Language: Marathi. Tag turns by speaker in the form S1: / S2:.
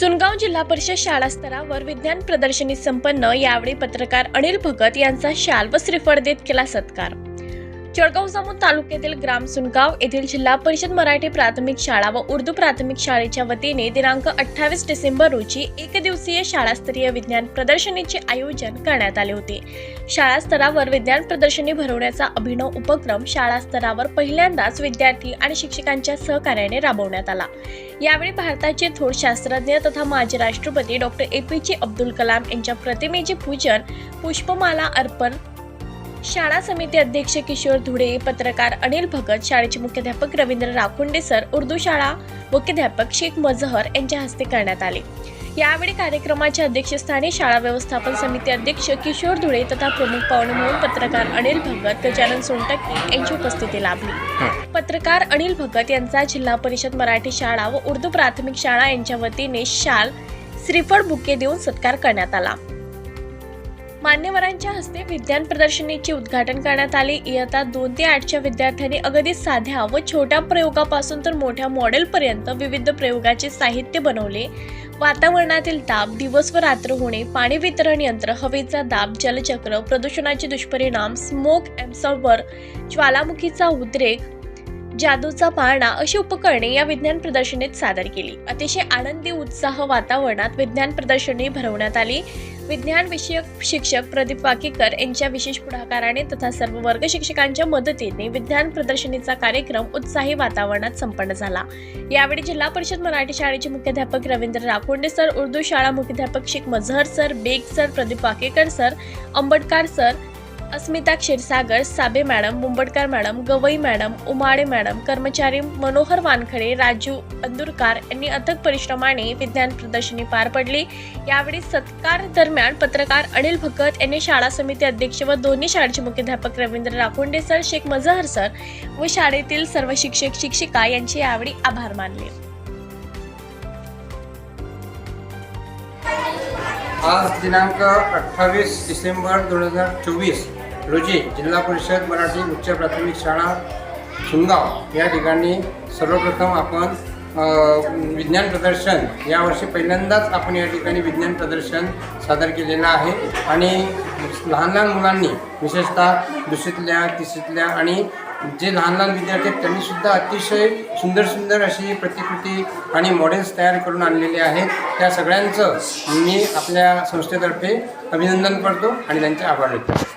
S1: सुनगाव जिल्हा परिषद शाळा स्तरावर विज्ञान प्रदर्शनी संपन्न. यावेळी पत्रकार अनिल भगत यांचा शाल व श्रीफळ देत केला सत्कार. जळगाव जामोद तालुक्यातील ग्राम सुनगाव येथील जिल्हा परिषद मराठी प्राथमिक शाळा व उर्दू प्राथमिक शाळेच्या वतीने दिनांक अठ्ठावीस डिसेंबर रोजी एक दिवसीय शाळास्तरीय विज्ञान प्रदर्शनीचे आयोजन करण्यात आले होते. शाळा स्तरावर विज्ञान प्रदर्शनी भरवण्याचा अभिनव उपक्रम शाळा स्तरावर पहिल्यांदाच विद्यार्थी आणि शिक्षकांच्या सहकार्याने राबवण्यात आला. यावेळी भारताचे थोर शास्त्रज्ञ तथा माजी राष्ट्रपती डॉक्टर ए पी जे अब्दुल कलाम यांच्या प्रतिमेचे पूजन पुष्पमाला अर्पण शाळा समिती अध्यक्ष किशोर धुडे पत्रकार अनिल भगत शाळेचे मुख्याध्यापक रवींद्र राखुंडे सर उर्दू शाळा मुख्याध्यापक शेख मजहर यांच्या हस्ते करण्यात आले. यावेळी कार्यक्रमाच्या अध्यक्षस्थानी शाळा व्यवस्थापन समिती अध्यक्ष किशोर धुळे तथा प्रमुख पाहुणे म्हणून पत्रकार अनिल भगत गजानन सोनटक्के यांची उपस्थिती लाभली. पत्रकार अनिल भगत यांचा जिल्हा परिषद मराठी शाळा व उर्दू प्राथमिक शाळा यांच्या वतीने शाल श्रीफळ बुके देऊन सत्कार करण्यात आला. मान्यवरांच्या हस्ते विज्ञान प्रदर्शनीचे उद्घाटन करण्यात आले. इयत्ता दोन ते आठच्या विद्यार्थ्यांनी अगदी साध्या व छोट्या प्रयोगापासून तर मोठ्या मॉडेलपर्यंत विविध प्रयोगाचे साहित्य बनवले. वातावरणातील दाब दिवस व रात्र होणे पाणी वितरण यंत्र हवेचा दाब जलचक्र प्रदूषणाचे दुष्परिणाम स्मोक ॲब्सॉर्बर ज्वालामुखीचा उद्रेक जादूचा पाळणा अशी उपकरणे या विज्ञान प्रदर्शनीत सादर केली. अतिशय आनंदी उत्साह वातावरणात विज्ञान प्रदर्शनी भरवण्यात आली. विज्ञान विषयक शिक्षक प्रदीप वाकेकर यांच्या विशेष पुढाकाराने तथा सर्व वर्ग शिक्षकांच्या मदतीने विज्ञान प्रदर्शनीचा कार्यक्रम उत्साही वातावरणात संपन्न झाला. यावेळी जिल्हा परिषद मराठी शाळेचे मुख्याध्यापक रवींद्र राखोंडे सर उर्दू शाळा मुख्याध्यापक Shaikh Mazhar sir Baig sir Pradeep Wakekar sir Ambadkar sir Asmita Kshirsagar साबे madam Mumbadkar madam Gawai madam Umale madam कर्मचारी मनोहर वानखडे राजू अंदुरकार यांनी अथक परिश्रमाने विज्ञान प्रदर्शनी पार पडली. यावेळी सत्कार दरम्यान पत्रकार अनिल भगत यांनी शाळा समिती अध्यक्ष व दोन्ही शाळेचे मुख्याध्यापक रवींद्र राखोंडे सर शेख मजहर सर व शाळेतील सर्व शिक्षक शिक्षिका यांचे यावेळी आभार मानले.
S2: आज दिनांक अठ्ठावीस डिसेंबर दोन हजार चोवीस रोजी जिल्हा परिषद मराठी उच्च प्राथमिक शाळा सुनगाव या ठिकाणी सर्वप्रथम आपण विज्ञान प्रदर्शन यावर्षी पहिल्यांदाच आपण या ठिकाणी विज्ञान प्रदर्शन सादर केलेलं आहे. आणि लहान लहान मुलांनी विशेषतः दुसरीतल्या तिसरीतल्या आणि जे लहान लहान विद्यार्थी आहेत त्यांनीसुद्धा अतिशय सुंदर सुंदर अशी प्रतिकृती आणि मॉडेल्स तयार करून आणलेले आहेत. त्या सगळ्यांचं मी आपल्या संस्थेतर्फे अभिनंदन करतो आणि त्यांचे आभार व्यक्त करतो.